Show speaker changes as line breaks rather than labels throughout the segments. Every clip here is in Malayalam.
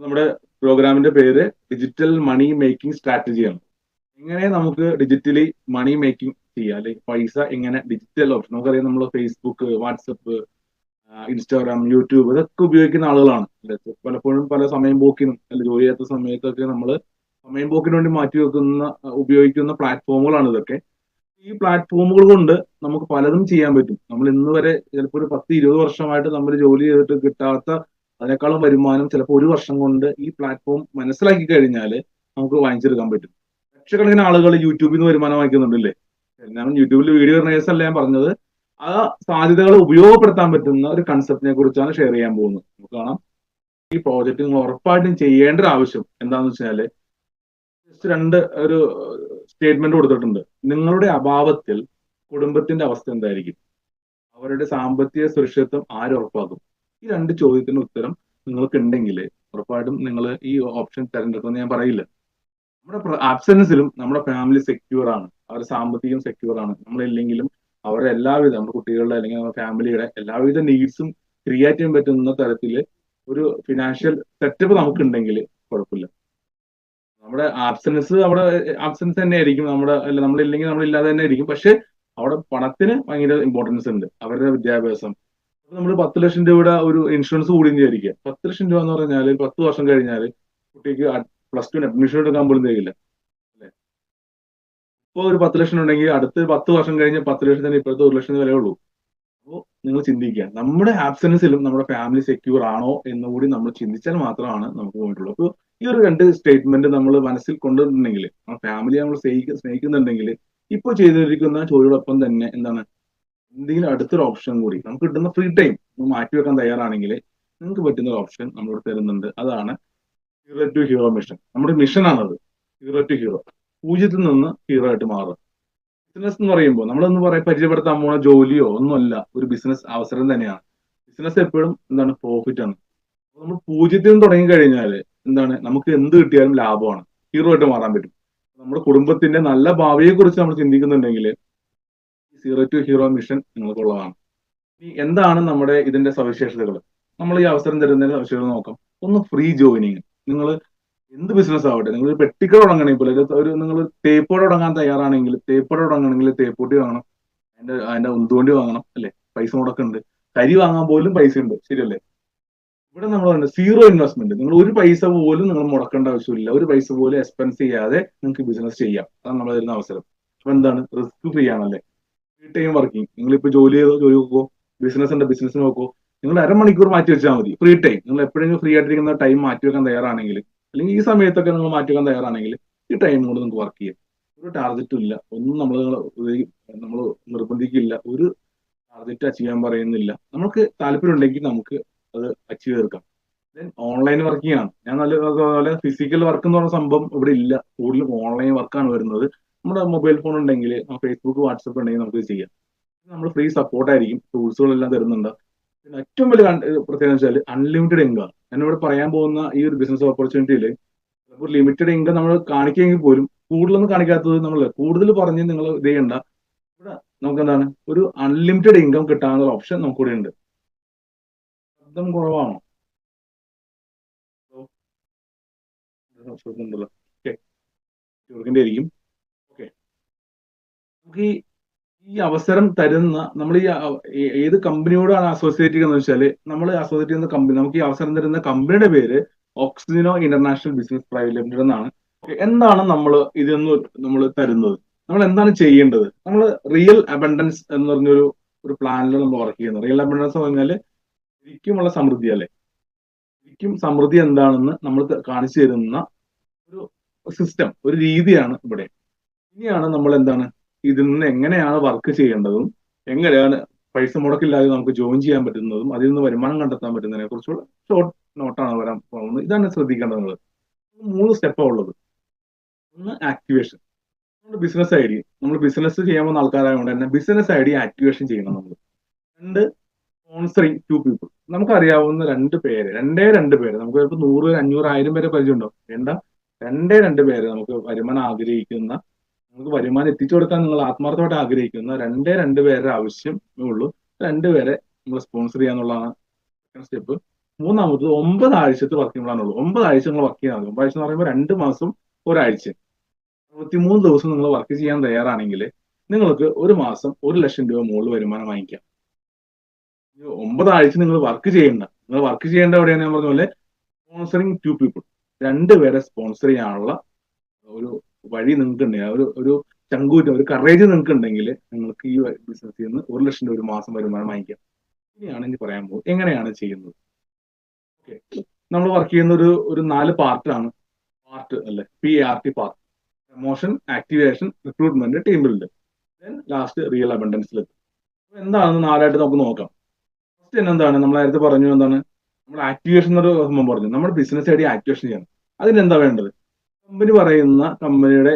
നമ്മുടെ പ്രോഗ്രാമിന്റെ പേര് ഡിജിറ്റൽ മണി മേക്കിംഗ് സ്ട്രാറ്റജിയാണ്. എങ്ങനെ നമുക്ക് ഡിജിറ്റലി മണി മേക്കിംഗ് ചെയ്യാം? അല്ലെ പൈസ എങ്ങനെ ഡിജിറ്റൽ ഓപ്ഷൻ നമുക്കറിയാം നമ്മൾ ഫേസ്ബുക്ക് വാട്സപ്പ് ഇൻസ്റ്റാഗ്രാം യൂട്യൂബ് ഇതൊക്കെ ഉപയോഗിക്കുന്ന ആളുകളാണ്. പലപ്പോഴും പല സമയം പോക്കിനും അല്ലെങ്കിൽ ജോലി ചെയ്യാത്ത സമയത്തൊക്കെ നമ്മൾ സമയം പോക്കിന് വേണ്ടി മാറ്റി വെക്കുന്ന ഉപയോഗിക്കുന്ന പ്ലാറ്റ്ഫോമുകളാണ് ഇതൊക്കെ. ഈ പ്ലാറ്റ്ഫോമുകൾ കൊണ്ട് നമുക്ക് പലതും ചെയ്യാൻ പറ്റും. നമ്മൾ ഇന്ന് വരെ ചിലപ്പോൾ ഒരു പത്ത് ഇരുപത് വർഷമായിട്ട് നമ്മൾ ജോലി ചെയ്തിട്ട് കിട്ടാത്ത അതിനേക്കാളും വരുമാനം ചിലപ്പോൾ ഒരു വർഷം കൊണ്ട് ഈ പ്ലാറ്റ്ഫോം മനസ്സിലാക്കി കഴിഞ്ഞാൽ നമുക്ക് വാങ്ങിച്ചെടുക്കാൻ പറ്റും. ലക്ഷക്കണക്കിന് ആളുകൾ യൂട്യൂബിൽ നിന്ന് വരുമാനം വാങ്ങിക്കുന്നുണ്ടല്ലേ? ഞാൻ യൂട്യൂബിൽ വീഡിയോ കേസ് അല്ല ഞാൻ പറഞ്ഞത്. ആ സാധ്യതകൾ ഉപയോഗപ്പെടുത്താൻ പറ്റുന്ന ഒരു കൺസെപ്റ്റിനെ കുറിച്ചാണ് ഷെയർ ചെയ്യാൻ പോകുന്നത്. നമുക്ക് കാണാം. ഈ പ്രോജക്റ്റ് നിങ്ങൾ ഉറപ്പായിട്ടും ചെയ്യേണ്ട ഒരു ആവശ്യം എന്താണെന്ന് വെച്ചാൽ ജസ്റ്റ് രണ്ട് ഒരു സ്റ്റേറ്റ്മെന്റ് കൊടുത്തിട്ടുണ്ട്. നിങ്ങളുടെ അഭാവത്തിൽ കുടുംബത്തിന്റെ അവസ്ഥ എന്തായിരിക്കും? അവരുടെ സാമ്പത്തിക സുരക്ഷിതത്വം ആര് ഉറപ്പാക്കും? ഈ രണ്ട് ചോദ്യത്തിന് ഉത്തരം നിങ്ങൾക്ക് ഉണ്ടെങ്കിൽ ഉറപ്പായിട്ടും നിങ്ങൾ ഈ ഓപ്ഷൻ തിരഞ്ഞെടുക്കുമെന്ന് ഞാൻ പറയില്ല. നമ്മുടെ ആബ്സെൻസിലും നമ്മുടെ ഫാമിലി സെക്യൂർ ആണ്. അവരുടെ സാമ്പത്തികം സെക്യൂർ ആണ്. നമ്മളില്ലെങ്കിലും അവരുടെ എല്ലാവിധ നമ്മുടെ കുട്ടികളുടെ അല്ലെങ്കിൽ നമ്മുടെ ഫാമിലിയുടെ എല്ലാവിധ നീഡ്സും ക്രിയേറ്റ് ചെയ്യാൻ പറ്റുന്ന തരത്തിൽ ഒരു ഫിനാൻഷ്യൽ സെറ്റപ്പ് നമുക്കുണ്ടെങ്കിൽ കുഴപ്പമില്ല. നമ്മുടെ ആബ്സെൻസ് അവിടെ ആബ്സെൻസ് തന്നെ ആയിരിക്കും. നമ്മുടെ അല്ല നമ്മളില്ലെങ്കിൽ നമ്മളില്ലാതെ തന്നെ ആയിരിക്കും. പക്ഷെ അവിടെ പണത്തിന് ഭയങ്കര ഇമ്പോർട്ടൻസ് ഉണ്ട്. അവരുടെ വിദ്യാഭ്യാസം നമ്മൾ പത്ത് ലക്ഷം രൂപയുടെ ഒരു ഇൻഷുറൻസ് കൂടി വിചാരിക്കുക പത്ത് ലക്ഷം രൂപ എന്ന് പറഞ്ഞാൽ പത്ത് വർഷം കഴിഞ്ഞാൽ കുട്ടിക്ക് പ്ലസ് ടു അഡ്മിഷൻ എടുക്കാൻ പോലും തരില്ല അല്ലെ? ഇപ്പോൾ ഒരു പത്ത് ലക്ഷം ഉണ്ടെങ്കിൽ അടുത്ത പത്ത് വർഷം കഴിഞ്ഞ് പത്ത് ലക്ഷത്തിന് ഇപ്പോഴത്തെ ഒരു ലക്ഷം വിലയുള്ളൂ. അപ്പോൾ നിങ്ങൾ ചിന്തിക്കുക. നമ്മുടെ ആബ്സെൻസിലും നമ്മുടെ ഫാമിലി സെക്യൂർ ആണോ എന്ന് കൂടി നമ്മൾ ചിന്തിച്ചാൽ മാത്രമാണ് നമുക്ക് പോയിട്ടുള്ളൂ. അപ്പോൾ ഈ ഒരു രണ്ട് സ്റ്റേറ്റ്മെന്റ് നമ്മൾ മനസ്സിൽ കൊണ്ടുവന്നിട്ടുണ്ടെങ്കിൽ ഫാമിലി നമ്മൾ സ്നേഹിക്കുന്നുണ്ടെങ്കിൽ ഇപ്പോൾ ചെയ്തിരിക്കുന്ന ജോലിയോടൊപ്പം തന്നെ എന്താണ്? എന്തെങ്കിലും അടുത്തൊരു ഓപ്ഷൻ കൂടി നമുക്ക് കിട്ടുന്ന ഫ്രീ ടൈം മാറ്റി വെക്കാൻ തയ്യാറാണെങ്കിൽ നിങ്ങൾക്ക് പറ്റുന്ന ഒരു ഓപ്ഷൻ നമ്മളോട് തരുന്നുണ്ട്. അതാണ് ഹീറോ ടു ഹീറോ മിഷൻ നമ്മുടെ മിഷൻ മിഷനാണത് ഹീറോ ടു ഹീറോ പൂജ്യത്തിൽ നിന്ന് ഹീറോ ആയിട്ട് മാറുക. ബിസിനസ് എന്ന് പറയുമ്പോൾ നമ്മളൊന്ന് പറയാം പരിചയപ്പെടുത്താൻ പോണ ജോലിയോ ഒന്നുമല്ല. ഒരു ബിസിനസ് അവസരം തന്നെയാണ്. ബിസിനസ് എപ്പോഴും എന്താണ്? പ്രോഫിറ്റ് ആണ്. നമ്മൾ പൂജ്യത്തിൽ നിന്ന് തുടങ്ങി കഴിഞ്ഞാൽ എന്താണ്? നമുക്ക് എന്ത് കിട്ടിയാലും ലാഭമാണ്. ഹീറോ ആയിട്ട് മാറാൻ പറ്റും. നമ്മുടെ കുടുംബത്തിന്റെ നല്ല ഭാവിയെ കുറിച്ച് നമ്മൾ ചിന്തിക്കുന്നുണ്ടെങ്കിൽ സീറോ ടു ഹീറോ മിഷൻ നിങ്ങൾക്കുള്ളതാണ് ഇനി എന്താണ് നമ്മുടെ ഇതിന്റെ സവിശേഷതകൾ നമ്മൾ ഈ അവസരം തരുന്നതിന്റെ സവിശേഷത നോക്കാം. ഒന്ന് ഫ്രീ ജോയിനിങ് നിങ്ങൾ എന്ത് ബിസിനസ് ആവട്ടെ നിങ്ങൾ ഒരു പെട്ടിക്കട തുടങ്ങണമെങ്കിൽ ഒരു നിങ്ങൾ തേപ്പോടെ തുടങ്ങാൻ തയ്യാറാണെങ്കിൽ തേപ്പോടെ തുടങ്ങണമെങ്കിൽ തേപ്പൂട്ടി വാങ്ങണം. അതിന്റെ അതിന്റെ ഉന്തുവണ്ടി വാങ്ങണം അല്ലെ? പൈസ മുടക്കുന്നുണ്ട് കരി വാങ്ങാൻ പോലും പൈസ ഉണ്ട്. ശരിയല്ലേ? ഇവിടെ നമ്മൾ പറയുന്നത് സീറോ ഇൻവെസ്റ്റ്മെന്റ് നിങ്ങൾ ഒരു പൈസ പോലും നിങ്ങൾ മുടക്കേണ്ട ആവശ്യമില്ല. ഒരു പൈസ പോലും എക്സ്പെൻസ് ചെയ്യാതെ നിങ്ങൾക്ക് ബിസിനസ് ചെയ്യാം. അതാണ് നമ്മൾ തരുന്ന അവസരം. അപ്പൊ എന്താണ്? റിസ്ക് ഫ്രീ ആണല്ലേ? ടൈം വർക്കിംഗ് ഇപ്പൊ ജോലി ചെയ്തോ ജോലി നോക്കോ ബിസിനസ് ഉണ്ട് ബിസിനസ് നോക്കോ നിങ്ങൾ അരമണിക്കൂർ മാറ്റി വെച്ചാൽ മതി. ഫ്രീ ടൈം നിങ്ങൾ എപ്പോഴെങ്കിലും ഫ്രീ ആയിട്ടിരിക്കുന്ന ടൈം മാറ്റി വെക്കാൻ തയ്യാറാണെങ്കിൽ അല്ലെങ്കിൽ ഈ സമയത്തൊക്കെ നിങ്ങൾ മാറ്റി വെക്കാൻ തയ്യാറാണെങ്കിൽ ഈ ടൈം കൊണ്ട് നിങ്ങൾക്ക് വർക്ക് ചെയ്യാം. ഒരു ടാർഗറ്റും ഇല്ല. ഒന്നും നമ്മൾ നമ്മൾ നിർബന്ധിക്കില്ല. ഒരു ടാർഗറ്റ് അച്ചീവ് ചെയ്യാൻ പറയുന്നില്ല. നമുക്ക് താല്പര്യം ഉണ്ടെങ്കിൽ നമുക്ക് അത് അച്ചീവ് തീർക്കാം. ദെൻ ഓൺലൈൻ വർക്കിംഗ് ആണ്. ഞാൻ നല്ല ഫിസിക്കൽ വർക്ക് എന്ന് പറഞ്ഞ സംഭവം ഇവിടെ ഇല്ല. കൂടുതലും ഓൺലൈൻ വർക്കാണ് വരുന്നത്. നമ്മുടെ മൊബൈൽ ഫോൺ ഉണ്ടെങ്കിൽ ഫേസ്ബുക്ക് വാട്സപ്പ് ഉണ്ടെങ്കിൽ നമുക്ക് ചെയ്യാം. നമ്മൾ ഫ്രീ സപ്പോർട്ട് ആയിരിക്കും ടൂൾസുകളെല്ലാം തരുന്നുണ്ട്. പിന്നെ ഏറ്റവും വലിയ പ്രത്യേകത വെച്ചാൽ അൺലിമിറ്റഡ് ഇൻകം എന്നോട് പറയാൻ പോകുന്ന ഈ ഒരു ബിസിനസ് ഓപ്പർച്യൂണിറ്റിയിൽ ഒരു ലിമിറ്റഡ് ഇൻകം നമ്മൾ കാണിക്കുമെങ്കിൽ പോലും കൂടുതലൊന്നും കാണിക്കാത്തത് നമ്മൾ കൂടുതൽ പറഞ്ഞ് നിങ്ങൾ ഇത് ചെയ്യണ്ട. ഇവിടെ നമുക്ക് എന്താണ് ഒരു അൺലിമിറ്റഡ് ഇൻകം കിട്ടാനുള്ള ഓപ്ഷൻ നമുക്കിവിടെ ഉണ്ട്. ശബ്ദം കുറവാണോ? ഓക്കെ ആയിരിക്കും. നമുക്ക് ഈ അവസരം തരുന്ന നമ്മൾ ഈ ഏത് കമ്പനിയോടാണ് അസോസിയേറ്റ് ചെയ്യുന്നത് വെച്ചാൽ നമ്മൾ അസോസിയേറ്റ് ചെയ്യുന്ന കമ്പനി നമുക്ക് ഈ അവസരം തരുന്ന കമ്പനിയുടെ പേര് ഓക്സിജനോ ഇന്റർനാഷണൽ ബിസിനസ് പ്രൈവറ്റ് ലിമിറ്റഡ് എന്നാണ്. എന്താണ് നമ്മൾ ഇതെന്ന് നമ്മൾ തരുന്നത്? നമ്മൾ എന്താണ് ചെയ്യേണ്ടത്? നമ്മൾ റിയൽ അബൻഡൻസ് എന്ന് പറഞ്ഞൊരു ഒരു പ്ലാനിൽ നമ്മൾ വർക്ക് ചെയ്യുന്നത്. റിയൽ അബൻഡൻസ് എന്ന് പറഞ്ഞാൽ ശരിക്കുമുള്ള സമൃദ്ധി അല്ലേ? ശരിക്കും സമൃദ്ധി എന്താണെന്ന് നമ്മൾ കാണിച്ചു തരുന്ന ഒരു സിസ്റ്റം ഒരു രീതിയാണ് ഇവിടെ. ഇനിയാണ് നമ്മൾ എന്താണ് ഇതിൽ നിന്ന് എങ്ങനെയാണ് വർക്ക് ചെയ്യേണ്ടതും എങ്ങനെയാണ് പൈസ മുടക്കില്ലാതെ നമുക്ക് ജോയിൻ ചെയ്യാൻ പറ്റുന്നതും അതിൽ നിന്ന് വരുമാനം കണ്ടെത്താൻ പറ്റുന്നതിനെ കുറിച്ചുള്ള ഷോർട്ട് നോട്ടാണ് വരാൻ പോകുന്നത്. ഇതാണ് ശ്രദ്ധിക്കേണ്ടത് നിങ്ങൾ മൂന്ന് സ്റ്റെപ്പാണ് ഉള്ളത്. ഒന്ന് ആക്ടിവേഷൻ നമ്മുടെ ബിസിനസ് ഐ ഡി. നമ്മൾ ബിസിനസ് ചെയ്യാൻ പോകുന്ന ആൾക്കാരായതുകൊണ്ട് തന്നെ ബിസിനസ് ഐ ഡി ആക്ടിവേഷൻ ചെയ്യണം നമ്മൾ രണ്ട് സ്പോൺസറിങ് ടു പീപ്പിൾ നമുക്കറിയാവുന്ന രണ്ട് പേര്. രണ്ടേ രണ്ട് പേര്. നമുക്ക് ചിലപ്പോൾ നൂറ് അഞ്ഞൂറ് ആയിരം പേരെ പരിചയമുണ്ടാവും. വേണ്ട. രണ്ടേ രണ്ട് പേര് നമുക്ക് വരുമാനം ആഗ്രഹിക്കുന്ന നമുക്ക് വരുമാനം എത്തിച്ചു കൊടുക്കാൻ നിങ്ങൾ ആത്മാർത്ഥമായിട്ട് ആഗ്രഹിക്കുന്ന രണ്ടേ രണ്ട് പേരുടെ ആവശ്യമേ ഉള്ളൂ. രണ്ട് പേരെ നമ്മൾ സ്പോൺസർ ചെയ്യാന്നുള്ളതാണ് സെക്കൻഡ് സ്റ്റെപ്പ് മൂന്നാമത്തത് ഒമ്പത് ആഴ്ചത്തെ വർക്ക് ഉള്ളൂ. ഒമ്പത് ആഴ്ച നിങ്ങൾ വർക്ക് ചെയ്യാൻ ഒമ്പത് ആഴ്ച എന്ന് പറയുമ്പോൾ രണ്ട് മാസം ഒരാഴ്ച. അറുപത്തിമൂന്ന് ദിവസം നിങ്ങൾ വർക്ക് ചെയ്യാൻ തയ്യാറാണെങ്കിൽ നിങ്ങൾക്ക് ഒരു മാസം ഒരു ലക്ഷം രൂപ മുകളിൽ വരുമാനം വാങ്ങിക്കാം. ഒമ്പത് ആഴ്ച നിങ്ങൾ വർക്ക് ചെയ്യേണ്ട. നിങ്ങൾ വർക്ക് ചെയ്യേണ്ട എവിടെയാണ് ഞാൻ പറഞ്ഞ പോലെ? സ്പോൺസറിങ് ടു പീപ്പിൾ രണ്ടുപേരെ സ്പോൺസർ ചെയ്യാനുള്ള ഒരു വഴി നിങ്ങൾക്ക് ഉണ്ടെങ്കിൽ ഒരു ഒരു ചങ്കൂറ്റം ഒരു കറേജ് നിങ്ങൾക്ക് ഉണ്ടെങ്കിൽ നിങ്ങൾക്ക് ഈ ബിസിനസ്സിൽ നിന്ന് ഒരു ലക്ഷം രൂപ ഒരു മാസം വരുമാനം വാങ്ങിക്കാം. ഇനിയാണ് ഇനി പറയാൻ പോകുന്നത് എങ്ങനെയാണ് ചെയ്യുന്നത്? ഓക്കെ നമ്മൾ വർക്ക് ചെയ്യുന്ന ഒരു ഒരു നാല് പാർട്ടാണ് പാർട്ട് അല്ലെ? P R T part promotion activation recruitment team build then last real അബണ്ടൻസിലെത്തും എന്താണെന്ന് നാലായിട്ട് നമുക്ക് നോക്കാം. ഫസ്റ്റ് തന്നെ എന്താണ് നമ്മൾ നേരത്തെ പറഞ്ഞു എന്താണ്? നമ്മൾ ആക്ടിവേഷൻ എന്നൊരു സംഭവം പറഞ്ഞു. നമ്മുടെ ബിസിനസ് ആയിട്ട് ആക്ടിവേഷൻ ചെയ്യണം. അതിനെന്താ വേണ്ടത്? കമ്പനി പറയുന്ന കമ്പനിയുടെ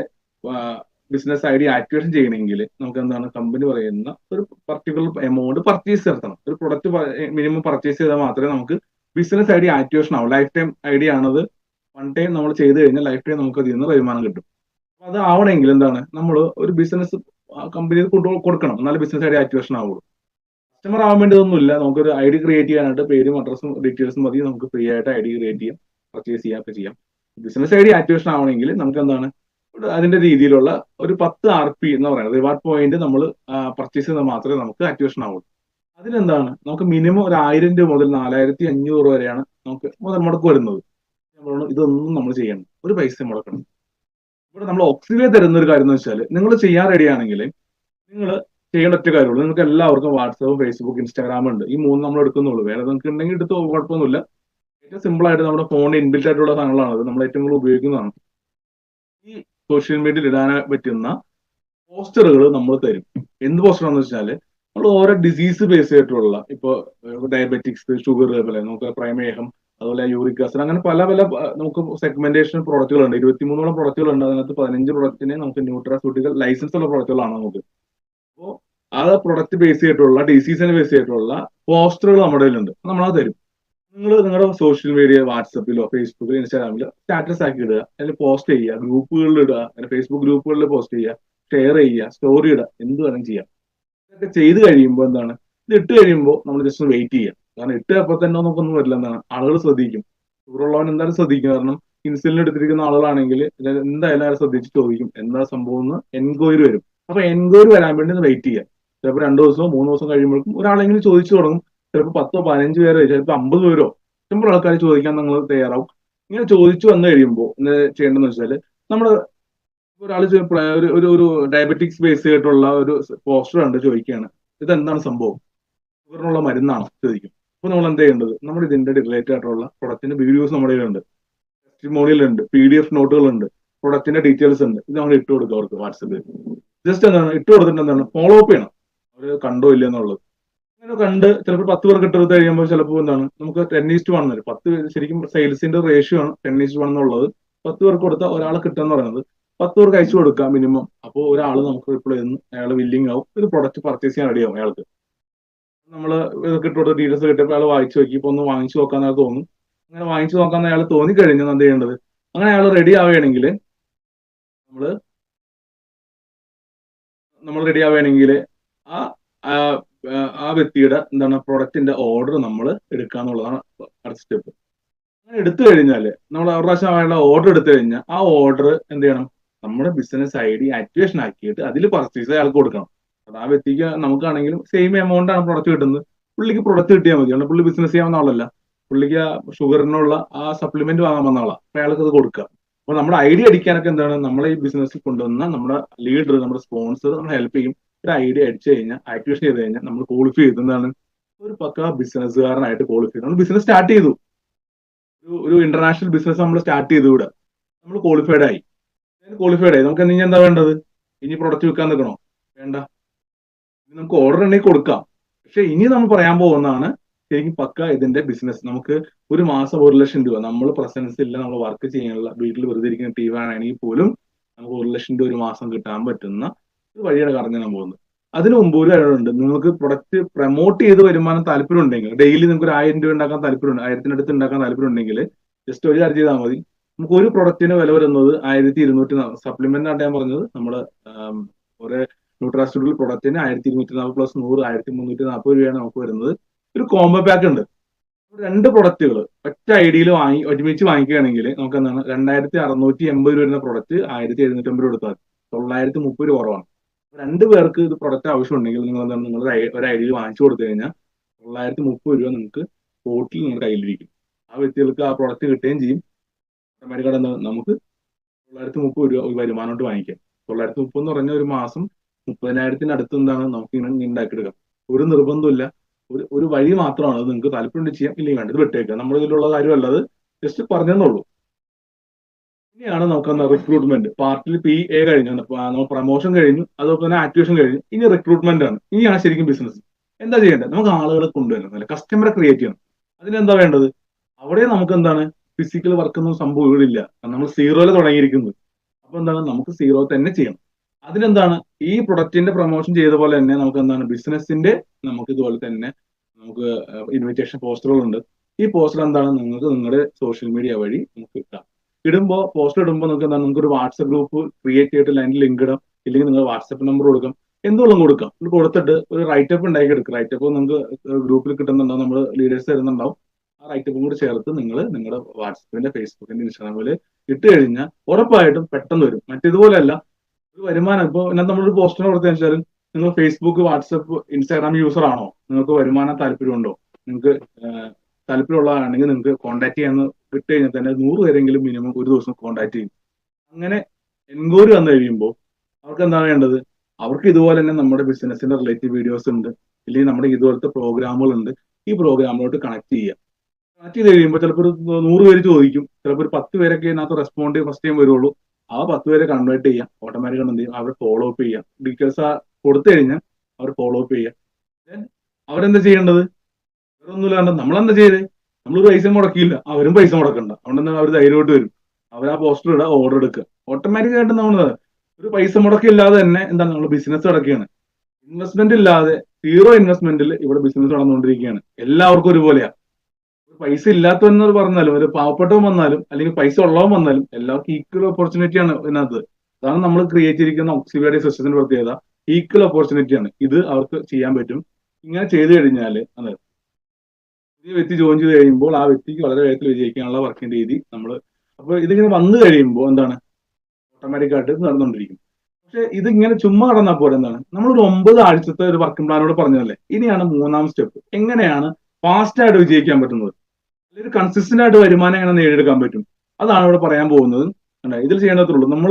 ബിസിനസ് ഐഡിയ ആക്ടിവേഷൻ ചെയ്യണമെങ്കിൽ നമുക്ക് എന്താണ് കമ്പനി പറയുന്ന ഒരു പർട്ടിക്കുലർ എമൗണ്ട് പർച്ചേസ് നടത്തണം. ഒരു പ്രൊഡക്റ്റ് മിനിമം പർച്ചേസ് ചെയ്താൽ മാത്രമേ നമുക്ക് ബിസിനസ് ഐഡിയ ആക്ടിവേഷൻ ആവും. ലൈഫ് ടൈം ഐഡിയ ആണത്. വൺ ടൈം നമ്മൾ ചെയ്ത് കഴിഞ്ഞാൽ ലൈഫ് ടൈം നമുക്ക് അതിൽ നിന്ന് വരുമാനം കിട്ടും. അത് ആവണമെങ്കിൽ എന്താണ്? നമ്മൾ ഒരു ബിസിനസ് കമ്പനി കൊടുക്കണം. എന്നാലും ബിസിനസ് ഐഡിയ ആക്ടിവേഷൻ ആവുള്ളൂ. കസ്റ്റമർ ആവാൻ വേണ്ടിയൊന്നുമില്ല നമുക്കൊരു ഐ ഡി ക്രിയേറ്റ് ചെയ്യാനായിട്ട് പേരും അഡ്രസ്സും ഡീറ്റെയിൽസും മതി. നമുക്ക് ഫ്രീ ആയിട്ട് ഐ ഡി ക്രിയേറ്റ് ചെയ്യാം പർച്ചേസ് ചെയ്യാം ഒക്കെ ചെയ്യാം. ബിസിനസ് ഐഡിയ ആക്ടിവേഷൻ ആവണമെങ്കിൽ നമുക്ക് എന്താണ് അതിന്റെ രീതിയിലുള്ള ഒരു പത്ത് ആർ പി എന്ന് പറയുന്നത്. റിവാർഡ് പോയിന്റ് നമ്മൾ പർച്ചേസ് ചെയ്താൽ മാത്രമേ നമുക്ക് ആക്ടിവേഷൻ ആവുള്ളൂ. അതിനെന്താണ് നമുക്ക് മിനിമം ഒരു ആയിരം രൂപ മുതൽ നാലായിരത്തി അഞ്ഞൂറ് രൂപ വരെയാണ് നമുക്ക് മുതൽ മുടക്ക് വരുന്നത്. ഇതൊന്നും നമ്മൾ ചെയ്യണം ഒരു പൈസ മുടക്കണം ഇവിടെ നമ്മൾ ഓക്സിജൻ തരുന്ന ഒരു കാര്യം എന്ന് വെച്ചാൽ നിങ്ങൾ ചെയ്യാൻ റെഡിയാണെങ്കിൽ നിങ്ങൾ ചെയ്യേണ്ട ഒറ്റ കാര്യമുള്ളൂ. നിങ്ങൾക്ക് എല്ലാവർക്കും വാട്സപ്പ് ഫേസ്ബുക്ക് ഇൻസ്റ്റാഗ്രാം ഉണ്ട്. ഈ മൂന്ന് നമ്മൾ എടുക്കുന്നുള്ളൂ. വേറെ നിങ്ങൾക്ക് ഉണ്ടെങ്കിൽ എടുത്ത് കുഴപ്പമൊന്നുമില്ല. ഏറ്റവും സിമ്പിൾ ആയിട്ട് നമ്മുടെ ഫോണിൽ ഇൻബിൽറ്റ് ആയിട്ടുള്ള സാധനങ്ങളാണ്. അത് നമ്മൾ ഏറ്റവും കൂടുതൽ ഉപയോഗിക്കുന്നതാണ്. ഈ സോഷ്യൽ മീഡിയയിൽ ഇടാൻ പറ്റുന്ന പോസ്റ്ററുകൾ നമ്മൾ തരും. എന്ത് പോസ്റ്ററാണെന്ന് വെച്ചാൽ നമ്മൾ ഓരോ ഡിസീസ് ബേസ് ചെയ്തിട്ടുള്ള ഇപ്പോൾ ഡയബറ്റിക്സ് ഷുഗർ അതുപോലെ നമുക്ക് പ്രമേഹം അതുപോലെ യൂറിക് ആസിഡ് അങ്ങനെ പല പല നമുക്ക് സെഗ്മെന്റേഷൻ പ്രോഡക്റ്റുകളുണ്ട് ഇരുപത്തിമൂന്നോളം പ്രോഡക്റ്റുകളുണ്ട് അതിനകത്ത് പതിനഞ്ച് പ്രോഡക്റ്റിനെ നമുക്ക് ന്യൂട്രാസ്യൂട്ടിക്കൽ ലൈസൻസ് ഉള്ള പ്രോഡക്റ്റുകളാണ് നമുക്ക്. അപ്പോൾ ആ പ്രൊഡക്റ്റ് ബേസ് ചെയ്തിട്ടുള്ള ഡിസീസിനെ ബേസ് ചെയ്തിട്ടുള്ള പോസ്റ്ററുകൾ നമ്മുടെ കയ്യിലുണ്ട്. അത് തരും. നിങ്ങൾ നിങ്ങളുടെ സോഷ്യൽ മീഡിയ വാട്സപ്പിലോ ഫേസ്ബുക്കിലോ ഇൻസ്റ്റാഗ്രാമിലോ സ്റ്റാറ്റസ് ആക്കി ഇടുക. അല്ലെങ്കിൽ പോസ്റ്റ് ചെയ്യുക. ഗ്രൂപ്പുകളിൽ ഇടുക. അല്ലെങ്കിൽ ഫേസ്ബുക്ക് ഗ്രൂപ്പുകളിൽ പോസ്റ്റ് ചെയ്യുക. ഷെയർ ചെയ്യുക. സ്റ്റോറി ഇടുക. എന്ത് വേണം ചെയ്യാം. ഇതൊക്കെ ചെയ്ത് കഴിയുമ്പോൾ എന്താണ്? ഇത് ഇട്ട് കഴിയുമ്പോൾ നമ്മൾ ജസ്റ്റ് ഒന്ന് വെയിറ്റ് ചെയ്യുക. കാരണം ഇട്ട് അപ്പോൾ തന്നെ നമുക്കൊന്നും വരില്ല. എന്താണ്? ആളുകൾ ശ്രദ്ധിക്കും. ഷുഗറുള്ളവൻ എന്തായാലും ശ്രദ്ധിക്കും. കാരണം ഇൻസുലിൻ എടുത്തിരിക്കുന്ന ആളുകളാണെങ്കിൽ എന്തായാലും ആരും ശ്രദ്ധിച്ച് ചോദിക്കും. എന്താ സംഭവം എന്ന് എൻക്വയറി വരും. അപ്പൊ എൻക്വയറി വരാൻ വേണ്ടി വെയിറ്റ് ചെയ്യുക. ചിലപ്പോൾ രണ്ടു ദിവസമോ മൂന്ന് ദിവസം കഴിയുമ്പോഴേക്കും ഒരാളെങ്കിലും ചോദിച്ചു തുടങ്ങും. ചിലപ്പോൾ പത്തോ പതിനഞ്ച് പേരോ ചിലപ്പോൾ അമ്പത് പേരോ ഇഷ്ടംപോലെ ആൾക്കാർ ചോദിക്കാൻ നിങ്ങൾ തയ്യാറാവും. ഇങ്ങനെ ചോദിച്ചു വന്നു കഴിയുമ്പോൾ എന്താ ചെയ്യേണ്ടതെന്ന് വെച്ചാൽ നമ്മൾ ഒരാൾ ഒരു ഒരു ഡയബറ്റിക്സ് ബേസ് ചെയ്തിട്ടുള്ള ഒരു പോസ്റ്റർ കണ്ട് ചോദിക്കുകയാണ് ഇതെന്താണ് സംഭവം? ഷുഗറിനുള്ള മരുന്നാണ്? ചോദിക്കും. അപ്പൊ നമ്മൾ എന്താ ചെയ്യേണ്ടത്? നമ്മൾ ഇതിന്റെ റിലേറ്റഡ് ആയിട്ടുള്ള പ്രൊഡക്റ്റിന്റെ വീഡിയോസ് നമ്മുടെ കയ്യിലുണ്ട്. ടെസ്റ്റിമോണിയൽ ഉണ്ട് പി ഡി എഫ് നോട്ടുകളുണ്ട് പ്രൊഡക്റ്റിന്റെ ഡീറ്റെയിൽസ് ഉണ്ട്. ഇത് നമ്മൾ ഇട്ട് കൊടുക്കുക അവർക്ക് വാട്സപ്പിൽ. ജസ്റ്റ് എന്താണ് ഇട്ട് കൊടുത്തിട്ട് എന്താണ് ഫോളോ അപ്പ് ചെയ്യണം. അവർ കണ്ടോ ഇല്ല എന്നുള്ളത്. അങ്ങനെ കണ്ട് ചിലപ്പോൾ പത്ത് പേർക്ക് ഇട്ടെടുത്ത് കഴിയുമ്പോൾ ചിലപ്പോൾ എന്താണ് നമുക്ക് ടെൻ ഈസ്റ്റ് വൺ വരും. പത്ത് ശരിക്കും സെയിൽസിന്റെ റേഷ്യോ ആണ് ടെൻ ഈസ്റ്റ് വൺ എന്നുള്ളത്. പത്ത് പേർക്ക് കൊടുത്താൽ ഒരാളെ കിട്ടുക എന്ന് പറയുന്നത്. പത്ത് പേർക്ക് അയച്ചു കൊടുക്കാം മിനിമം അപ്പോൾ ഒരാൾ നമുക്ക് റിപ്ലൈ ചെയ്യുന്നു അയാൾ വില്ലിംഗ് ആവും. ഒരു പ്രൊഡക്റ്റ് പർച്ചേസ് ചെയ്യാൻ റെഡി ആവും അയാൾക്ക്. നമ്മൾ ഇതൊക്കെ ഇട്ട് കൊടുത്ത ഡീറ്റെയിൽസ് കിട്ടിയപ്പോൾ അയാൾ വായിച്ചു നോക്കി. ഇപ്പോൾ ഒന്ന് വാങ്ങിച്ചു നോക്കാൻ അയാൾ തോന്നും. അങ്ങനെ വാങ്ങിച്ചു നോക്കാൻ അയാൾ തോന്നി കഴിഞ്ഞാൽ എന്ത് ചെയ്യേണ്ടത്? അങ്ങനെ അയാൾ റെഡി ആവുകയാണെങ്കിൽ നമ്മൾ നമ്മൾ റെഡി ആവുകയാണെങ്കിൽ ആ ആ- വ്യക്തിയുടെ എന്താണ് പ്രൊഡക്റ്റിന്റെ ഓർഡർ നമ്മൾ എടുക്കുക എന്നുള്ളതാണ് അടുത്ത സ്റ്റെപ്പ് അങ്ങനെ എടുത്തു കഴിഞ്ഞാൽ നമ്മൾ ഒരു പ്രാവശ്യം ഓർഡർ എടുത്തു കഴിഞ്ഞാൽ ആ ഓർഡർ എന്ത് ചെയ്യണം? നമ്മുടെ ബിസിനസ് ഐ ഡി ആക്ടിവേഷൻ ആക്കിയിട്ട് അതിൽ പർച്ചേസ് അയാൾക്ക് കൊടുക്കണം. അത് ആ വ്യക്തിക്ക് നമുക്കാണെങ്കിലും സെയിം എമൗണ്ട് ആണ് പ്രൊഡക്റ്റ് കിട്ടുന്നത്. പുള്ളിക്ക് പ്രൊഡക്റ്റ് കിട്ടിയാൽ മതി. പുള്ളി ബിസിനസ് ചെയ്യാൻ ആളല്ല. പുള്ളിക്ക് ഷുഗറിനുള്ള ആ സപ്ലിമെന്റ് വാങ്ങാൻ വന്ന ആളാണ് അപ്പൊ അയാൾക്ക് അത് കൊടുക്കുക. അപ്പൊ നമ്മുടെ ഐഡിയ അടിക്കാനൊക്കെ എന്താണ്? നമ്മളെ ഈ ബിസിനസ്സിൽ കൊണ്ടുവന്ന നമ്മുടെ ലീഡർ നമ്മുടെ സ്പോൺസർ നമ്മളെ ഹെൽപ്പ് ചെയ്യും. ഒരു ഐഡിയ അടിച്ചു കഴിഞ്ഞാൽ ആക്ടിവേഷൻ ചെയ്ത് കഴിഞ്ഞാൽ നമ്മൾ ക്വാളിഫൈ ചെയ്തെന്നാണ് ഒരു പക്ക ബിസിനസ്സുകാരനായിട്ട് ക്വാളിഫൈ ചെയ്തു നമ്മൾ ബിസിനസ് സ്റ്റാർട്ട് ചെയ്തു. ഒരു ഇന്റർനാഷണൽ ബിസിനസ് നമ്മൾ സ്റ്റാർട്ട് ചെയ്തു ഇവിടെ നമ്മൾ ക്വാളിഫൈഡ് ആയി. ക്വാളിഫൈഡ് ആയി. നമുക്ക് ഇനി എന്താ വേണ്ടത്? ഇനി പ്രൊഡക്റ്റ് വിൽക്കാൻ നിൽക്കണോ? വേണ്ട. നമുക്ക് ഓർഡർ ഉണ്ടെങ്കിൽ കൊടുക്കാം. പക്ഷെ ഇനി നമ്മൾ പറയാൻ പോകുന്നതാണ് ശരിക്കും പക്ക ഇതിന്റെ ബിസിനസ് നമുക്ക് ഒരു മാസം ഒരു ലക്ഷം രൂപ. നമ്മൾ പ്രസൻസ് ഇല്ല നമ്മൾ വർക്ക് ചെയ്യാനുള്ള വീട്ടിൽ വെറുതെ ഇരിക്കുന്ന ടീമാണെങ്കിൽ പോലും നമുക്ക് ഒരു ലക്ഷം രൂപ ഒരു മാസം കിട്ടാൻ പറ്റുന്ന വഴിയാണ് കറങ്ങി ഞാൻ പോകുന്നത്. അതിന് മുമ്പ് ഒരു കാര്യമുണ്ട്. നിങ്ങൾക്ക് പ്രൊഡക്റ്റ് പ്രൊമോട്ട് ചെയ്ത് വരുമാനം താല്പര്യം ഉണ്ടെങ്കിൽ ഡെയിലി നിങ്ങൾക്ക് ഒരു ആയിരം രൂപ ഉണ്ടാക്കാൻ താല്പര്യം ആയിരത്തിനടുത്ത് ഉണ്ടാക്കാൻ താല്പര്യം ഉണ്ടെങ്കിൽ ജസ്റ്റ് ഒരു കാര്യം ചെയ്താൽ മതി. നമുക്ക് ഒരു പ്രൊഡക്റ്റിന് വില വരുന്നത് ആയിരത്തി ഇരുന്നൂറ്റി സപ്ലിമെന്റ് ആണ് ഞാൻ പറഞ്ഞത്. നമ്മുടെ ഒരു ന്യൂട്രാസ്റ്റുഡിൽ പ്രൊഡക്റ്റിന് ആയിരത്തി ഇരുന്നൂറ്റി നാൽപ്പത് പ്ലസ് നൂറ് ആയിരത്തി മുന്നൂറ്റി നാൽപ്പത് രൂപയാണ് നമുക്ക് വരുന്നത്. ഒരു കോംബോ പാക്ക് ഉണ്ട്. രണ്ട് പ്രൊഡക്റ്റുകൾ ഒറ്റ ഐഡിയിൽ വാങ്ങി ഒരുമിച്ച് വാങ്ങിക്കുകയാണെങ്കിൽ നമുക്ക് എന്താണ്? രണ്ടായിരത്തി അറുന്നൂറ്റി എൺപത് രൂപ വരുന്ന പ്രൊഡക്റ്റ് ആയിരത്തി എഴുന്നൂറ്റി അമ്പത് രൂപ കൊടുത്താൽ തൊള്ളായിരത്തി മുപ്പത് രൂപ കുറവാണ്. രണ്ട് പേർക്ക് ഇത് പ്രൊഡക്റ്റ് ആവശ്യമുണ്ടെങ്കിൽ നിങ്ങൾ എന്താണ് നിങ്ങൾ ഒരു ഐഡിയിൽ വാങ്ങിച്ചു കൊടുത്തു കഴിഞ്ഞാൽ തൊള്ളായിരത്തി മുപ്പത് രൂപ നിങ്ങൾക്ക് സ്പോട്ടിൽ നിങ്ങളുടെ കയ്യിലിരിക്കും. ആ വ്യക്തികൾക്ക് ആ പ്രൊഡക്റ്റ് കിട്ടുകയും ചെയ്യും. ഓട്ടോമാറ്റിക്കായിട്ട് കടന്ന് നമുക്ക് തൊള്ളായിരത്തി മുപ്പത് രൂപ ഒരു വരുമാനമായിട്ട് വാങ്ങിക്കാം. തൊള്ളായിരത്തി മുപ്പത് എന്ന് പറഞ്ഞ ഒരു മാസം മുപ്പതിനായിരത്തിന് അടുത്ത് എന്താണ് നമുക്ക് ഇങ്ങനെ ഉണ്ടാക്കിയെടുക്കാം. ഒരു നിർബന്ധമില്ല ഒരു ഒരു വഴി മാത്രമാണ്. നിങ്ങൾക്ക് താല്പര്യം ചെയ്യാം ഇല്ലെങ്കിൽ വേണ്ടത് വെട്ടേക്കാം നമ്മുടെ ഇതിലുള്ള കാര്യമല്ലത് ജസ്റ്റ് പറഞ്ഞെന്നുള്ളൂ ഇനിയാണ് നമുക്ക് റിക്രൂട്ട്മെന്റ് പാർട്ടിൽ പി എ കഴിഞ്ഞു നമ്മൾ പ്രൊമോഷൻ കഴിഞ്ഞു അതുപോലെ തന്നെ ആക്ടിവേഷൻ കഴിഞ്ഞു. ഇനി റിക്രൂട്ട്മെന്റ് ആണ്. ഇനിയാണ് ശരിക്കും ബിസിനസ് എന്താ ചെയ്യേണ്ടത്? നമുക്ക് ആളുകളെ കൊണ്ടുവരണം. അല്ലെ? കസ്റ്റമറെ ക്രിയേറ്റ് ചെയ്യണം. അതിനെന്താ വേണ്ടത്? അവിടെ നമുക്ക് എന്താണ്? ഫിസിക്കൽ വർക്ക് ഒന്നും സംഭവം നമ്മൾ സീറോയിൽ തുടങ്ങിയിരിക്കുന്നത് അപ്പൊ എന്താണ്? നമുക്ക് സീറോ തന്നെ ചെയ്യണം. അതിനെന്താണ്? ഈ പ്രൊഡക്റ്റിന്റെ പ്രൊമോഷൻ ചെയ്ത പോലെ തന്നെ നമുക്ക് എന്താണ്? ബിസിനസിന്റെ നമുക്ക് ഇതുപോലെ തന്നെ നമുക്ക് ഇൻവിറ്റേഷൻ പോസ്റ്ററുകളുണ്ട് ഈ പോസ്റ്റർ എന്താണ്? നിങ്ങൾക്ക് നിങ്ങളുടെ സോഷ്യൽ മീഡിയ വഴി നമുക്ക് ഇടാം ഇടുമ്പോൾ പോസ്റ്റർ ഇടുമ്പോൾ നമുക്ക് എന്താ നിങ്ങൾക്ക് ഒരു വാട്സ്ആപ്പ് ഗ്രൂപ്പ് ക്രിയേറ്റ് ചെയ്തിട്ട് ലൈനിൽ ലിങ്ക് ഇടാം. ഇല്ലെങ്കിൽ നിങ്ങൾ വാട്സ്ആപ്പ് നമ്പർ കൊടുക്കാം. എന്തുകൊണ്ടും കൊടുക്കാം. കൊടുത്തിട്ട് ഒരു റൈറ്റപ്പ് ഉണ്ടാക്കി എടുക്കുക റൈറ്റപ്പ് നമുക്ക് ഗ്രൂപ്പിൽ കിട്ടുന്നുണ്ടാവും നമ്മൾ ലീഡേഴ്സ് തരുന്നുണ്ടാവും. ആ റൈറ്റപ്പും കൂടി ചേർത്ത് നിങ്ങൾ നിങ്ങളുടെ വാട്സപ്പിന്റെ ഫേസ്ബുക്കിന്റെ ഇൻസ്റ്റാഗ്രാമിൽ ഇട്ട് കഴിഞ്ഞാൽ ഉറപ്പായിട്ടും പെട്ടെന്ന് വരും. മറ്റേതുപോലെയല്ല ഒരു വരുമാനം. ഇപ്പോൾ ഞാൻ നമ്മളൊരു പോസ്റ്റർ കൊടുത്തു വെച്ചാൽ നിങ്ങൾ ഫേസ്ബുക്ക് വാട്സപ്പ് ഇൻസ്റ്റാഗ്രാം യൂസർ ആണോ? നിങ്ങൾക്ക് വരുമാനം താല്പര്യമുണ്ടോ? നിങ്ങൾക്ക് താല്പര്യമുള്ളതാണെങ്കിൽ നിങ്ങൾക്ക് കോൺടാക്ട് ചെയ്യാൻ വിട്ട് കഴിഞ്ഞാൽ തന്നെ നൂറ് പേരെങ്കിലും മിനിമം ഒരു ദിവസം കോൺടാക്ട് ചെയ്യും. അങ്ങനെ എൻക്വയറി വന്നു കഴിയുമ്പോൾ അവർക്ക് എന്താണ് വേണ്ടത്? അവർക്ക് ഇതുപോലെ തന്നെ നമ്മുടെ ബിസിനസിന്റെ റിലേറ്റീവ് വീഡിയോസ് ഉണ്ട് ഇല്ലെങ്കിൽ നമ്മുടെ ഇതുപോലത്തെ പ്രോഗ്രാമുകൾ ഉണ്ട് ഈ പ്രോഗ്രാമിലോട്ട് കണക്ട് ചെയ്യുക. കണക്ട് ചെയ്ത് കഴിയുമ്പോൾ ചിലപ്പോൾ ഒരു നൂറ് പേര് ചോദിക്കും. ചിലപ്പോൾ ഒരു പത്ത് പേരൊക്കെ ഇതിനകത്ത് റെസ്പോണ്ട് ഫസ്റ്റ് ടൈം വരുള്ളൂ. ആ പത്ത് പേരെ കൺവേർട്ട് ചെയ്യാം ഓട്ടോമാറ്റിക് എന്ത് ചെയ്യും അവരെ ഫോളോ അപ്പ് ചെയ്യാം ഡീറ്റെയിൽസ് കൊടുത്തു കഴിഞ്ഞാൽ അവർ ഫോളോ അപ്പ് ചെയ്യാം ദെൻ അവരെന്താ ചെയ്യേണ്ടത്? ഒന്നുമില്ലാണ്ട് നമ്മളെന്താ ചെയ്തേ? നമ്മൾ പൈസ മുടക്കിയില്ല. അവരും പൈസ മുടക്കണ്ട. അതുകൊണ്ട് എന്താ അവർ ധൈര്യമായിട്ട് വരും. അവർ ആ പോസ്റ്റർ ഇടുക ഓർഡർ എടുക്കുക. ഓട്ടോമാറ്റിക് ആയിട്ട് നമ്മൾ ഒരു പൈസ മുടക്കില്ലാതെ തന്നെ എന്താണ്? നമ്മൾ ബിസിനസ് നടക്കുകയാണ്. ഇൻവെസ്റ്റ്മെന്റ് ഇല്ലാതെ സീറോ ഇൻവെസ്റ്റ്മെന്റിൽ ഇവിടെ ബിസിനസ് നടന്നുകൊണ്ടിരിക്കുകയാണ്. എല്ലാവർക്കും ഒരുപോലെയാ. പൈസ ഇല്ലാത്തവെന്ന് പറഞ്ഞാലും ഒരു പാവപ്പെട്ടവൻ വന്നാലും അല്ലെങ്കിൽ പൈസ ഉള്ളവൻ വന്നാലും എല്ലാവർക്കും ഈക്വൽ ഓപ്പർച്യൂണിറ്റി ആണ് ഇതിനകത്ത് അതാണ് നമ്മൾ ക്രിയേറ്റ് ചെയ്തിരിക്കുന്ന ഓക്സിബിയുടെ സിസ്റ്റത്തിന്റെ പ്രത്യേകത. ഈക്വൽ ഓപ്പർച്യൂണിറ്റി ആണ്. ഇത് അവർക്ക് ചെയ്യാൻ പറ്റും. ഇങ്ങനെ ചെയ്തു കഴിഞ്ഞാൽ അതെ പുതിയ വ്യക്തി ജോയിൻ ചെയ്ത് കഴിയുമ്പോൾ ആ വ്യക്തിക്ക് വളരെ വേഗത്തിൽ വിജയിക്കാനുള്ള വർക്കിംഗ് രീതി നമ്മൾ അപ്പോൾ ഇതിങ്ങനെ വന്നു കഴിയുമ്പോൾ എന്താണ്? ഓട്ടോമാറ്റിക് ആയിട്ട് നടന്നുകൊണ്ടിരിക്കും. പക്ഷെ ഇതിങ്ങനെ ചുമ്മാ നടന്നാൽ പോലെ എന്താണ്? ഒരു ഒമ്പത് ആഴ്ചത്തെ ഒരു വർക്കിംഗ് പ്ലാനോട് പറഞ്ഞതല്ലേ? ഇനിയാണ് മൂന്നാം സ്റ്റെപ്പ് എങ്ങനെയാണ് ഫാസ്റ്റ് ആയിട്ട് വിജയിക്കാൻ പറ്റുന്നത്? അല്ലെങ്കിൽ കൺസിസ്റ്റന്റ് ആയിട്ട് വരുമാനം എങ്ങനെ നേടിയെടുക്കാൻ പറ്റും? അതാണ് ഇവിടെ പറയാൻ പോകുന്നത്? ഇതിൽ ചെയ്യേണ്ടതുള്ളൂ നമ്മൾ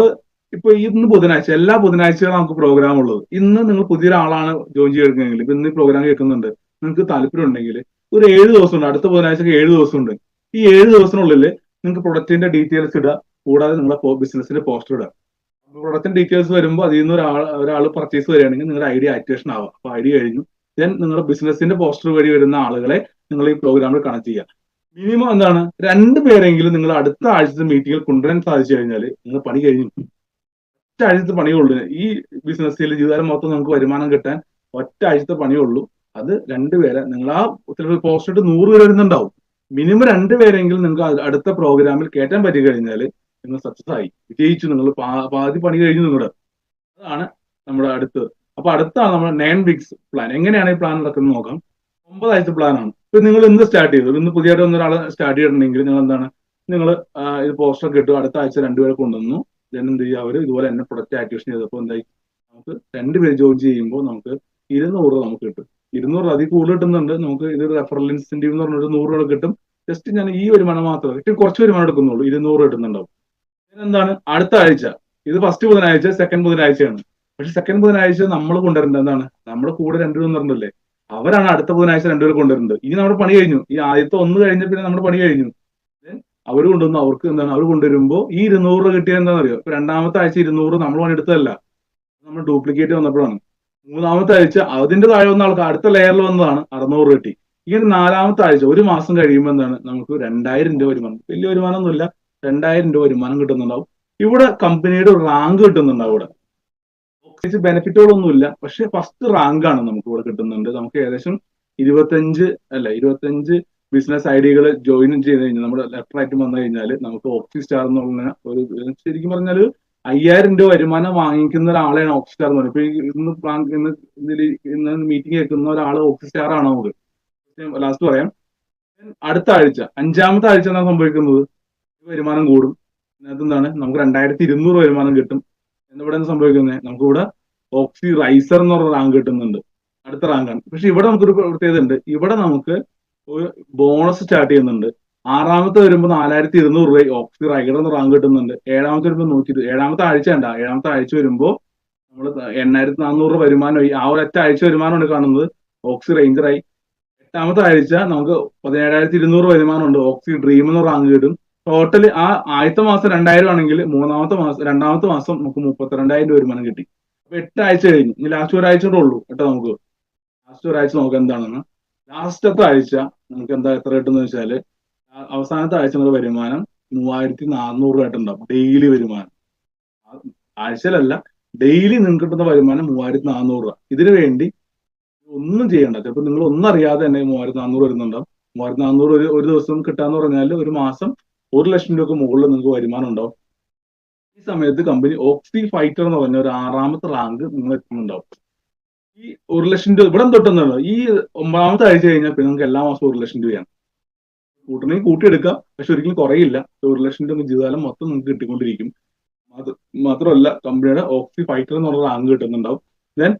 ഇപ്പൊ ഇന്ന് ബുധനാഴ്ച എല്ലാ ബുധനാഴ്ചകളും നമുക്ക് പ്രോഗ്രാം ഉള്ളത്. ഇന്ന് നിങ്ങൾ പുതിയൊരാളാണ് ജോയിൻ ചെയ്തെടുക്കുന്നതെങ്കിൽ ഇപ്പൊ ഇന്ന് പ്രോഗ്രാം കേൾക്കുന്നുണ്ട്. നിങ്ങൾക്ക് താല്പര്യം ഉണ്ടെങ്കിൽ ഒരു ഏഴ് ദിവസം ഉണ്ട് അടുത്ത ബുധനാഴ്ചക്ക് ഏഴ് ദിവസം ഉണ്ട് ഈ ഏഴ് ദിവസത്തിനുള്ളിൽ നിങ്ങൾക്ക് പ്രൊഡക്റ്റിന്റെ ഡീറ്റെയിൽസ് ഇടുക. കൂടാതെ നിങ്ങളെ ബിസിനസിന്റെ പോസ്റ്റർ ഇടുക. പ്രൊഡക്റ്റിന്റെ ഡീറ്റെയിൽസ് വരുമ്പോൾ അതിൽ നിന്ന് ഒരാൾ ഒരാൾ പർച്ചേസ് വരികയാണെങ്കിൽ നിങ്ങളുടെ ഐഡിയ ആക്ടിവേഷൻ ആവുക. അപ്പൊ ഐഡിയ കഴിഞ്ഞു. ദെൻ നിങ്ങളുടെ ബിസിനസിന്റെ പോസ്റ്റർ വഴി വരുന്ന ആളുകളെ നിങ്ങൾ ഈ പ്രോഗ്രാമിൽ കണക്ട് ചെയ്യുക. മിനിമം എന്താണ്? രണ്ട് പേരെങ്കിലും നിങ്ങൾ അടുത്ത ആഴ്ചത്തെ മീറ്റിംഗിൽ കൊണ്ടുവരാൻ സാധിച്ചു കഴിഞ്ഞാൽ നിങ്ങൾ പണി കഴിഞ്ഞു. ഒറ്റ ആഴ്ചത്തെ പണിയുള്ളൂ ഈ ബിസിനസ്സിൽ ജീവിതകാലം മൊത്തം നമുക്ക് വരുമാനം കിട്ടാൻ ഒറ്റ ആഴ്ചത്തെ പണിയുള്ളൂ അത് രണ്ടുപേരെ നിങ്ങൾ ആ ചിലപ്പോൾ പോസ്റ്റ് ഇട്ട് നൂറ് പേര് വരുന്നുണ്ടാവും. മിനിമം രണ്ടുപേരെങ്കിലും നിങ്ങൾക്ക് അടുത്ത പ്രോഗ്രാമിൽ കയറ്റാൻ പറ്റി കഴിഞ്ഞാൽ നിങ്ങൾ സക്സസ് ആയി. വിജയിച്ചു നിങ്ങൾ പാതി പണി കഴിഞ്ഞു നിങ്ങളുടെ. അതാണ് നമ്മുടെ അടുത്ത്. അപ്പൊ അടുത്താണ് നമ്മുടെ നയൻ വീക്സ് പ്ലാൻ എങ്ങനെയാണ് ഈ പ്ലാൻ നടക്കുന്നത് നോക്കാം. ഒമ്പതാഴ്ച പ്ലാൻ ആണ്. ഇപ്പൊ നിങ്ങൾ ഇന്ന് സ്റ്റാർട്ട് ചെയ്തു. ഇന്ന് പുതിയതായിട്ട് ഒന്നൊരാൾ സ്റ്റാർട്ട് ചെയ്തിട്ടുണ്ടെങ്കിൽ നിങ്ങൾ എന്താണ്? നിങ്ങൾ ഇത് പോസ്റ്റർ കിട്ടും അടുത്ത ആഴ്ച രണ്ടുപേരെ കൊണ്ടുവന്നു. എന്ത് ചെയ്യുക അവർ ഇതുപോലെ തന്നെ പ്രൊഡക്റ്റ് ആക്ടിവേഷൻ ചെയ്തപ്പോൾ എന്തായി? നമുക്ക് രണ്ടുപേര് ജോയിൻ ചെയ്യുമ്പോൾ നമുക്ക് ഇരുന്നൂറ് നമുക്ക് കിട്ടും. ഇരുന്നൂറ് അതിൽ കൂടുതൽ കിട്ടുന്നുണ്ട്. നമുക്ക് ഇത് റെഫറൽ ഇൻസെന്റീവ് എന്ന് പറഞ്ഞൊരു നൂറ് രൂപ കിട്ടും. ജസ്റ്റ് ഞാൻ ഈ വരുമാനം മാത്രമേ ഇട്ട് കുറച്ച് വരുമാനം എടുക്കുന്നുള്ളൂ. ഇരുന്നൂറ് കിട്ടുന്നുണ്ടാവും. എന്താണ് അടുത്ത ആഴ്ച. ഇത് ഫസ്റ്റ് ബുധനാഴ്ച സെക്കൻഡ് ബുധനാഴ്ചയാണ്. പക്ഷെ സെക്കൻഡ് ബുധനാഴ്ച നമ്മൾ കൊണ്ടുവരേണ്ടത് എന്താണ്? നമ്മുടെ കൂടെ രണ്ടുപേരും പറഞ്ഞില്ലേ അവരാണ് അടുത്ത ബുധനാഴ്ച രണ്ടുപേർ കൊണ്ടുവരുന്നത് ഇനി നമ്മുടെ പണി കഴിഞ്ഞു. ഈ ആദ്യത്തെ ഒന്ന് കഴിഞ്ഞ പിന്നെ നമ്മുടെ പണി കഴിഞ്ഞു. അവർ കൊണ്ടുവന്നു അവർക്ക് എന്താണ്? അവർ കൊണ്ടുവരുമ്പോൾ ഈ ഇരുന്നൂറ് രൂപ കിട്ടിയത് എന്താണെന്ന് അറിയോ രണ്ടാമത്തെ ആഴ്ച ഇരുന്നൂറ് നമ്മൾ പണിയെടുത്തതല്ല. നമ്മൾ ഡ്യൂപ്ലിക്കേറ്റ് വന്നപ്പോഴാണ്. മൂന്നാമത്തെ ആഴ്ച അതിന്റെ താഴെ വന്ന ആൾക്ക് അടുത്ത ലെയറിൽ വന്നതാണ് അറുന്നൂറ് കിട്ടി. ഇങ്ങനെ നാലാമത്തെ ആഴ്ച ഒരു മാസം കഴിയുമ്പോൾ എന്താണ്? നമുക്ക് രണ്ടായിരം രൂപ വരുമാനം. വലിയ വരുമാനം ഒന്നുമില്ല രണ്ടായിരം രൂപ വരുമാനം കിട്ടുന്നുണ്ടാവും. ഇവിടെ കമ്പനിയുടെ റാങ്ക് കിട്ടുന്നുണ്ടാവും ഇവിടെ. പ്രത്യേകിച്ച് ബെനിഫിറ്റുകളൊന്നുമില്ല പക്ഷെ ഫസ്റ്റ് റാങ്ക് ആണ് നമുക്ക് ഇവിടെ കിട്ടുന്നുണ്ട്. നമുക്ക് ഏകദേശം ഇരുപത്തഞ്ച് അല്ല ഇരുപത്തഞ്ച് ബിസിനസ് ഐഡിയകൾ ജോയിൻ ചെയ്ത് കഴിഞ്ഞാൽ നമ്മുടെ ലെറ്റർ ആയിട്ട് വന്നു കഴിഞ്ഞാൽ നമുക്ക് ഓക്സി സ്റ്റാർ എന്നുള്ള ഒരു ശരിക്കും പറഞ്ഞാൽ അയ്യായിരം രൂപ വരുമാനം വാങ്ങിക്കുന്ന ഒരാളെയാണ് ഓക്സി സ്റ്റാർ എന്ന് പറയുന്നത്. ഇപ്പൊ ഇന്ന് ഇന്ന് ഇതിൽ ഇന്ന് മീറ്റിംഗ് കേൾക്കുന്ന ഒരാൾ ഓക്സി സ്റ്റാർ ആണ് നമുക്ക്. ലാസ്റ്റ് പറയാം. അടുത്ത ആഴ്ച അഞ്ചാമത്തെ ആഴ്ച എന്താണ് സംഭവിക്കുന്നത്? വരുമാനം കൂടും. അതിനകത്ത് നമുക്ക് രണ്ടായിരത്തി ഇരുന്നൂറ് വരുമാനം കിട്ടും. എന്നിവിടെ സംഭവിക്കുന്നത് നമുക്കിവിടെ ഓക്സി റൈസർ എന്ന് പറഞ്ഞ റാങ്ക് കിട്ടുന്നുണ്ട്. അടുത്ത റാങ്കാണ് പക്ഷെ ഇവിടെ നമുക്കൊരു പ്രത്യേകത ഉണ്ട്. ഇവിടെ നമുക്ക് ഒരു ബോണസ് സ്റ്റാർട്ട് ചെയ്യുന്നുണ്ട്. ആറാമത്തെ വരുമ്പോൾ നാലായിരത്തി ഇരുന്നൂറ് രൂപ ഓക്സി റൈഡർ എന്ന് റാങ്ക് കിട്ടുന്നുണ്ട്. ഏഴാമത്തെ വരുമ്പോൾ നൂറ്റി ഇരുപത് ഏഴാമത്തെ ആഴ്ച ഉണ്ടാ ഏഴാമത്തെ ആഴ്ച വരുമ്പോൾ നമ്മൾ എണ്ണായിരത്തി നാനൂറ് രൂപ വരുമാനമായി ആ ഒരു ഒറ്റ ആഴ്ച വരുമാനമാണ് കാണുന്നത്. ഓക്സി റേഞ്ചറായി എട്ടാമത്തെ ആഴ്ച നമുക്ക് പതിനേഴായിരത്തി ഇരുന്നൂറ് വരുമാനമുണ്ട്. ഓക്സി ഡ്രീം എന്ന് റാങ്ക് കിട്ടും. ടോട്ടൽ ആ ആദ്യത്തെ മാസം രണ്ടായിരം ആണെങ്കിൽ മൂന്നാമത്തെ മാസം രണ്ടാമത്തെ മാസം നമുക്ക് മുപ്പത്തിരണ്ടായിരം രൂപ വരുമാനം കിട്ടി. അപ്പൊ എട്ട് ആഴ്ച കഴിഞ്ഞു. ഇനി ലാസ്റ്റ് ഒരാഴ്ച കൂടെ ഉള്ളൂ കേട്ടോ നമുക്ക്. ലാസ്റ്റ് ഒരാഴ്ച നമുക്ക് എന്താണെന്ന്. ലാസ്റ്റത്തെ ആഴ്ച നമുക്ക് എന്താ എത്ര കിട്ടുന്ന വെച്ചാൽ അവസാനത്തെ ആഴ്ച നമ്മുടെ വരുമാനം മൂവായിരത്തി നാനൂറ് രൂപയായിട്ടുണ്ടാവും ഡെയിലി വരുമാനം. ആഴ്ചയിലല്ല ഡെയിലി നിങ്ങൾക്ക് കിട്ടുന്ന വരുമാനം മൂവായിരത്തി നാനൂറ് രൂപ. ഇതിനു വേണ്ടി ഒന്നും ചെയ്യണ്ട. ചിലപ്പോൾ നിങ്ങൾ ഒന്നും അറിയാതെ തന്നെ മൂവായിരത്തി നാനൂറ് വരുന്നുണ്ടാവും. മൂവായിരത്തി നാനൂറ് ഒരു ഒരു ദിവസം കിട്ടാന്ന് പറഞ്ഞാൽ ഒരു മാസം ഒരു ലക്ഷം രൂപക്ക് മുകളിൽ നിങ്ങൾക്ക് വരുമാനം ഉണ്ടാവും. ഈ സമയത്ത് കമ്പനി ഓക്സി ഫൈറ്റർ എന്ന് പറഞ്ഞ ഒരു ആറാമത്തെ റാങ്ക് നിങ്ങൾ എത്തുന്നുണ്ടാവും. ഈ ഒരു ലക്ഷം രൂപ ഇവിടെ തൊട്ടെന്നല്ലോ ഈ ഒമ്പതാമത്തെ ആഴ്ച കഴിഞ്ഞാൽ പിന്നെ നിങ്ങൾക്ക് എല്ലാ മാസവും ഒരു ലക്ഷം രൂപയാണ്. കൂട്ടണമെങ്കിൽ കൂട്ടിയെടുക്കാം. പക്ഷെ ഒരിക്കലും കുറയില്ല. ഒരു ലക്ഷം രൂപ ജീവിതകാലം മൊത്തം നിങ്ങൾക്ക് കിട്ടിക്കൊണ്ടിരിക്കും. മാത്രമല്ല കമ്പനിയുടെ ഓക്സി ഫൈറ്റർ എന്ന് പറഞ്ഞ റാങ്ക് കിട്ടുന്നുണ്ടാവും. ദെൻ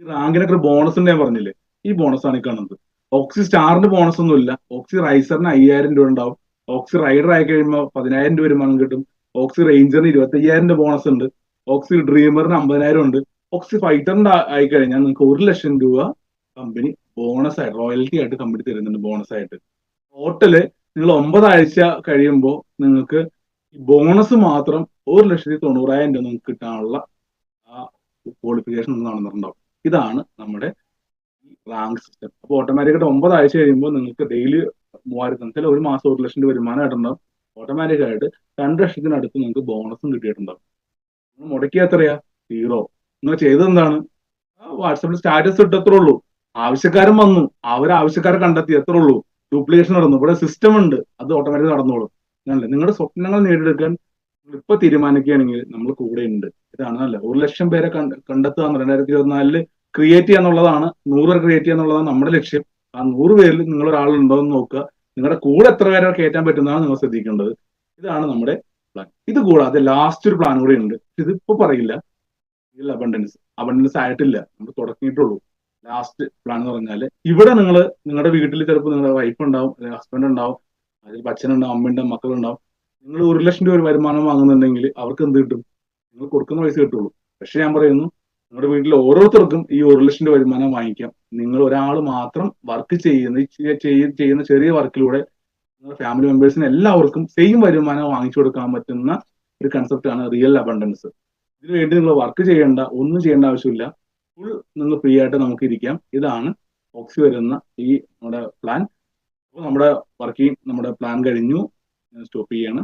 ഈ റാങ്കിനൊക്കെ ഒരു ബോണസ് ഉണ്ട് ഞാൻ പറഞ്ഞില്ലേ? ഈ ബോണസ് ആണ് ഈ കാണുന്നത്. ഓക്സി സ്റ്റാറിന് ബോണസ് ഒന്നും ഇല്ല ഓക്സി റൈസറിന് അയ്യായിരം രൂപ ഉണ്ടാവും. ഓക്സി റൈഡർ ആയി കഴിയുമ്പോൾ പതിനായിരം രൂപ വരുമാനം കിട്ടും. ഓക്സി റേഞ്ചറിന് ഇരുപത്തി അയ്യായിരം രൂപ ബോണസ് ഉണ്ട്. ഓക്സി ഡ്രീമറിന് അമ്പതിനായിരം ഉണ്ട്. ഓക്സി ഫൈറ്ററിന്റെ ആയി കഴിഞ്ഞാൽ നിങ്ങൾക്ക് ഒരു ലക്ഷം രൂപ കമ്പനി ബോണസ് ആയിട്ട് റോയൽറ്റി ആയിട്ട് കമ്പനി തരുന്നുണ്ട് ബോണസ് ആയിട്ട്. ടോട്ടൽ നിങ്ങൾ ഒമ്പതാഴ്ച കഴിയുമ്പോൾ നിങ്ങൾക്ക് ബോണസ് മാത്രം ഒരു ലക്ഷത്തി തൊണ്ണൂറായിരം രൂപ നിങ്ങൾക്ക് കിട്ടാനുള്ള ആ ക്വാളിഫിക്കേഷൻ നടന്നിട്ടുണ്ടാവും. ഇതാണ് നമ്മുടെ റാങ്ക് സിസ്റ്റം അപ്പോൾ ഓട്ടോമാറ്റിക്കായിട്ട് ഒമ്പതാഴ്ച കഴിയുമ്പോൾ നിങ്ങൾക്ക് ഡെയിലി മൂവായിരത്തി ചില ഒരു മാസം ഒരു ലക്ഷം രൂപ വരുമാനം ആയിട്ടുണ്ടാവും. ഓട്ടോമാറ്റിക്കായിട്ട് രണ്ട് ലക്ഷത്തിനടുത്ത് നിങ്ങൾക്ക് ബോണസും കിട്ടിയിട്ടുണ്ടാവും. നിങ്ങൾ മുടക്കിയ എത്രയാ? സീറോ നിങ്ങൾ ചെയ്തത് എന്താണ്? വാട്സാപ്പിൽ സ്റ്റാറ്റസ് ഇട്ടത്രേ ഉള്ളൂ. ആവശ്യക്കാരൻ വന്നു. അവർ ആവശ്യക്കാരെ കണ്ടെത്തി. എത്ര ഉള്ളൂ. ഡ്യൂപ്ലിക്കേഷൻ നടന്നു. ഇവിടെ സിസ്റ്റം ഉണ്ട്. അത് ഓട്ടോമാറ്റിക് നടന്നോളും. അങ്ങനല്ലേ നിങ്ങളുടെ സ്വപ്നങ്ങൾ നേടിയെടുക്കാൻ ഇപ്പൊ തീരുമാനിക്കുകയാണെങ്കിൽ നമ്മൾ കൂടെ ഉണ്ട്. ഇതാണ് അല്ല ഒരു ലക്ഷം പേരെ കണ്ട- കണ്ടെത്തുക എന്ന് രണ്ടായിരത്തി ഇരുപത്തിനാലിൽ ക്രിയേറ്റ് ചെയ്യുക എന്നുള്ളതാണ്. നൂറ് പേർ ക്രിയേറ്റ് ചെയ്യുക എന്നുള്ളതാണ് നമ്മുടെ ലക്ഷ്യം. ആ നൂറ് പേരിൽ നിങ്ങൾ ഒരാളുണ്ടോ എന്ന് നോക്കുക. നിങ്ങളുടെ കൂടെ എത്ര പേരെ കയറ്റാൻ പറ്റുന്നതാണ് നിങ്ങൾ ശ്രദ്ധിക്കേണ്ടത്. ഇതാണ് നമ്മുടെ പ്ലാൻ ഇത് കൂടാതെ ലാസ്റ്റ് ഒരു പ്ലാൻ കൂടെ ഉണ്ട്. ഇതിപ്പോ പറയില്ല. അബണ്ടൻസ് അബണ്ടൻസ് ആയിട്ടില്ല. നമ്മൾ തുടങ്ങിയിട്ടുള്ളൂ. ലാസ്റ്റ് പ്ലാൻ എന്ന് പറഞ്ഞാൽ ഇവിടെ നിങ്ങൾ നിങ്ങളുടെ വീട്ടിൽ ചിലപ്പോൾ നിങ്ങളുടെ വൈഫ് ഉണ്ടാവും അല്ലെങ്കിൽ ഹസ്ബൻഡ് ഉണ്ടാവും അതിൽ അച്ഛനുണ്ടാവും അമ്മയുണ്ടാവും മക്കളുണ്ടാവും. നിങ്ങൾ ഒരു ലക്ഷം രൂപ വരുമാനം വാങ്ങുന്നുണ്ടെങ്കിൽ അവർക്ക് എന്ത് കിട്ടും? നിങ്ങൾ കൊടുക്കുന്ന പൈസ കിട്ടുള്ളൂ. പക്ഷെ ഞാൻ പറയുന്നു നിങ്ങളുടെ വീട്ടിൽ ഓരോരുത്തർക്കും ഈ ഒരു ലക്ഷം രൂപ വരുമാനം വാങ്ങിക്കാം. നിങ്ങൾ ഒരാൾ മാത്രം വർക്ക് ചെയ്യുന്ന ചെയ്യുന്ന ചെറിയ വർക്കിലൂടെ നിങ്ങളുടെ ഫാമിലി മെമ്പേഴ്സിന് എല്ലാവർക്കും സെയിം വരുമാനം വാങ്ങിച്ചു കൊടുക്കാൻ പറ്റുന്ന ഒരു കൺസെപ്റ്റാണ് റിയൽ അബണ്ടൻസ് ഇതിനു വേണ്ടി നിങ്ങൾ വർക്ക് ചെയ്യേണ്ട ഒന്നും ചെയ്യേണ്ട ആവശ്യമില്ല. ഫുൾ നിങ്ങൾ ഫ്രീ ആയിട്ട് നമുക്ക് ഇരിക്കാം. ഇതാണ് ഓക്സി വരുന്ന ഈ നമ്മുടെ പ്ലാൻ അപ്പോൾ നമ്മുടെ വർക്കിംഗ് നമ്മുടെ പ്ലാൻ കഴിഞ്ഞു. സ്റ്റോപ്പ് ചെയ്യാണ്.